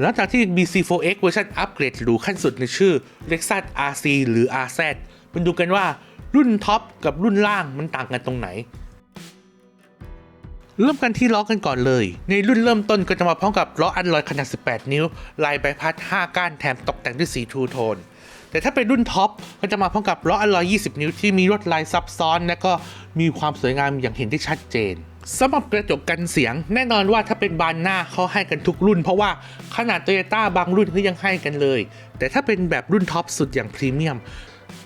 หลังจากที่ BC4X เวอร์ชันอัปเกรดหรูขั้นสุดในชื่อ Lexus RC หรือ RZ มาดูกันว่ารุ่นท็อปกับรุ่นล่างมันต่างกันตรงไหน เริ่มกันที่ล้อกันก่อนเลย ในรุ่นเริ่มต้นก็จะมาพร้อมกับล้ออันลอยขนาด 18 นิ้ว ลายใบพัด 5 ก้านแถมตกแต่งด้วยสีทูโทน แต่ถ้าเป็นรุ่นท็อปก็จะมาพร้อมกับล้ออันลอย 20 นิ้วที่มีลวดลายซับซ้อน และก็มีความสวยงามอย่างเห็นได้ชัดเจนสำหรับกระจกกันเสียง แน่นอนว่าถ้าเป็นบานหน้าเขาให้กันทุกรุ่น เพราะว่าขนาดโตโยต้าบางรุ่นก็ยังให้กันเลย แต่ถ้าเป็นแบบรุ่นท็อปสุดอย่างพรีเมียม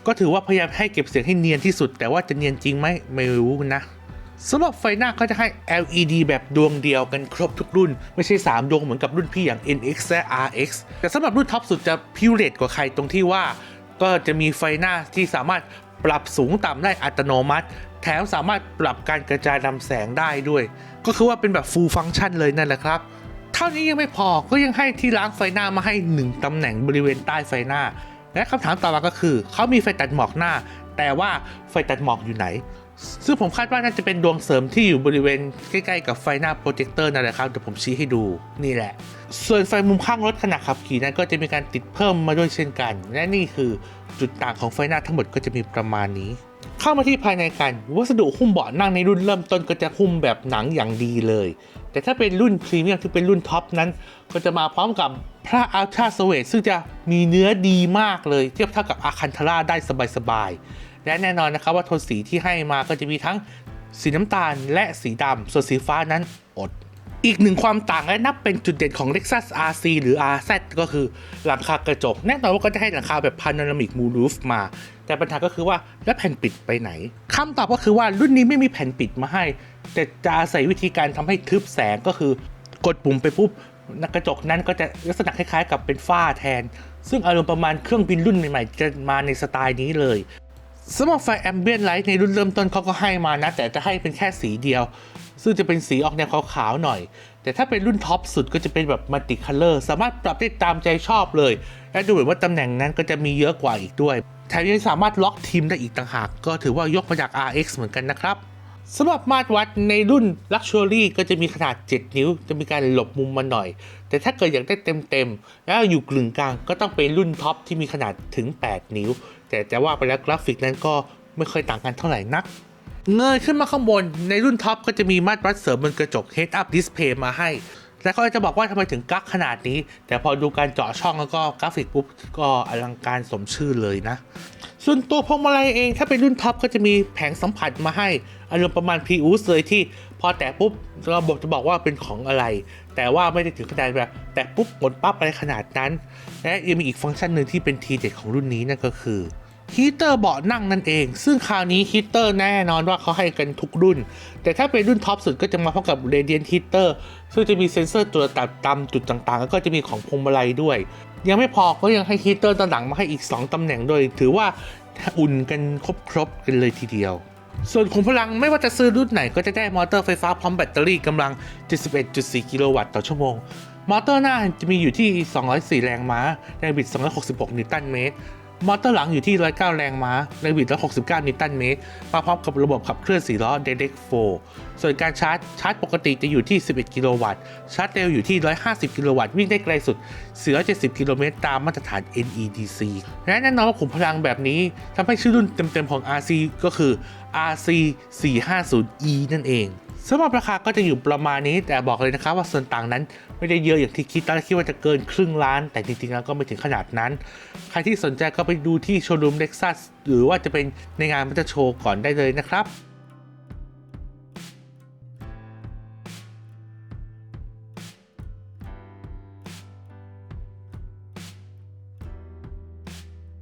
ก็ถือว่าพยายามให้เก็บเสียงให้เนียนที่สุด แต่ว่าจะเนียนจริงไหมไม่รู้นะ สำหรับไฟหน้าก็จะให้ LED แบบดวงเดียวกันครบทุกรุ่น ไม่ใช่ 3 ดวงเหมือนกับรุ่นพี่อย่าง NX และ RX แต่สำหรับรุ่นท็อปสุดจะพิเรตกว่าใครตรงที่ว่า ก็จะมีไฟหน้าที่สามารถปรับสูงต่ำได้อัตโนมัติ แถมสามารถปรับการกระจายลำแสงได้ด้วย ก็คือว่าเป็นแบบ full function เลยนั่นแหละครับเท่านี้ยังไม่พอก็ยังให้ที่ล้างไฟหน้ามาให้ 1ตำแหน่งบริเวณใต้ไฟหน้า และคำถามต่อมาก็คือเขามีไฟตัดหมอกหน้า แต่ว่าไฟตัดหมอกอยู่ไหน ซึ่งผมคาดว่าน่าจะเป็นดวงเสริมที่อยู่บริเวณใกล้ๆกับไฟหน้าโปรเจคเตอร์นั่นแหละครับเดี๋ยวผมชี้ให้ดูนี่แหละ ส่วนไฟมุมข้างรถขณะขับขี่นั้นก็จะมีการติดเพิ่มมาด้วยเช่นกัน และนี่คือจุดต่างของไฟหน้าทั้งหมดก็จะมีประมาณนี้ เข้ามาที่ภายในกัน วัสดุหุ้มเบาะนั่งในรุ่นเริ่มต้นก็จะหุ้มแบบหนังอย่างดีเลย แต่ถ้าเป็นรุ่นพรีเมียมที่เป็นรุ่นท็อปนั้น ก็จะมาพร้อมกับพระอัลตราสเวทซึ่งจะมีเนื้อดีมากเลย เทียบเท่ากับอาคันทาร่าได้สบายๆ และแน่นอนนะครับว่าโทนสีที่ให้มาก็จะมีทั้งสีน้ำตาลและสีดำส่วนสีฟ้านั้นอด อีกหนึ่งความต่างและนับเป็นจุดเด่นของ Lexus RC หรือ RZ ก็คือหลังคากระจก แน่นอนว่าก็จะให้หลังคาแบบ Panoramic Moonroof มา แต่ปัญหาก็คือว่าแล้วแผ่นปิดไปไหนคำตอบก็คือว่ารุ่นนี้ไม่มีแผ่นปิดมาให้ แต่จะอาศัยวิธีการทำให้ทึบแสงก็คือกดปุ่มไปปุ๊บกระจกนั้นก็จะลักษณะคล้ายๆ กับเป็นฝ้าแทน ซึ่งอารมณ์ประมาณเครื่องบินรุ่นใหม่ๆจะมาในสไตล์นี้เลย สำหรับไฟแอมเบียนไลท์ในรุ่นเริ่มต้นเขาก็ให้มานะ แต่จะให้เป็นแค่สีเดียว ซึ่งจะเป็นสีออกแนวขาวๆหน่อย แต่ถ้าเป็นรุ่นท็อปสุดก็จะเป็นแบบมัลติคัลเลอร์สามารถปรับได้ตามใจชอบเลย และดูเหมือนว่าตำแหน่งนั้นก็จะมีเยอะกว่าอีกด้วยแถมยังสามารถล็อกทีมได้อีกต่างหาก ก็ถือว่ายกมาจาก RX เหมือนกันนะครับ สำหรับมาตรวัดในรุ่น Luxury ก็จะมีขนาด 7 นิ้ว จะมีการหลบมุมมาหน่อย แต่ถ้าเกิดอยากได้เต็มๆ แล้วอยู่กลึงกลางก็ต้องเป็นรุ่นท็อปที่มีขนาดถึง 8 นิ้ว แต่จะว่าไปแล้วกราฟิกนั้นก็ไม่ค่อยต่างกันเท่าไหร่นัก เงยขึ้นมาข้างบน ในรุ่นท็อปก็จะมีมาตรวัดเสริมบนกระจก Head Up Display มาให้แล้วก็จะบอกว่าทำไมถึงกักขนาดนี้ แต่พอดูการเจาะช่องแล้วก็กราฟิกปุ๊บก็อลังการสมชื่อเลยนะ ส่วนตัวพวงมาลัยเองถ้าเป็นรุ่นท็อปก็จะมีแผงสัมผัสมาให้ อารมณ์ประมาณ p ีอูสเลยที่พอแตะปุ๊บระบบจะบอกว่าเป็นของอะไร แต่ว่าไม่ได้ถึงขนาดแบบแตะปุ๊บหมดปั๊บอะไรขนาดนั้น และยังมีอีกฟังก์ชันหนึ่งที่เป็นทีเด็ดของรุ่นนี้นั่นก็คือ ฮีเตอร์เบาะนั่งนั่นเอง ซึ่งคราวนี้ฮีเตอร์แน่นอนว่าเขาให้กันทุกรุ่น แต่ถ้าเป็นรุ่นท็อปสุดก็จะมาพร้อมกับ Radiant Heater ซึ่งจะมีเซ็นเซอร์ตัวตัดตามจุดต่างๆ แล้วก็จะมีของพวงมาลัยด้วย ยังไม่พอก็ยังให้ฮีเตอร์ด้านหลังมาให้อีก 2ตำแหน่งด้วย ถือว่าอุ่นกันครบๆกันเลยทีเดียวส่วนขุมพลังไม่ว่าจะซื้อรุ่นไหนก็จะได้มอเตอร์ไฟฟ้าพร้อมแบตเตอรี่กำลัง 71.4 กิโลวัตต์ต่อชั่วโมง มอเตอร์หน้าจะมีอยู่ที่ 204 แรงม้า แรงบิด 266 นิวตันเมตร มอเตอร์หลังอยู่ที่ 109 แรงม้าแรงบิด169 นิวตันเมตร มาพร้อมกับระบบขับเคลื่อน4ล้อ Direct 4ส่วนการชาร์จ ชาร์จปกติจะอยู่ที่ 11 กิโลวัตต์ ชาร์จเร็วอยู่ที่ 150 กิโลวัตต์ วิ่งได้ไกลสุด 470 กิโลเมตรตามมาตรฐาน NEDC และแน่นอนว่าขุมพลังแบบนี้ทำให้ชื่อรุ่นเต็มๆของ RC ก็คือ RC 450E นั่นเอง สำหรับราคาก็จะอยู่ประมาณนี้ แต่บอกเลยนะครับว่าส่วนต่างนั้นไม่ได้เยอะอย่างที่คิดตอนแรกคิดว่าจะเกินครึ่งล้าน แต่จริงๆแล้วก็ไม่ถึงขนาดนั้น ใครที่สนใจก็ไปดูที่โชว์รูมเล็กซัสหรือว่าจะเป็นในงานมันจะโชว์ก่อนได้เลยนะครับ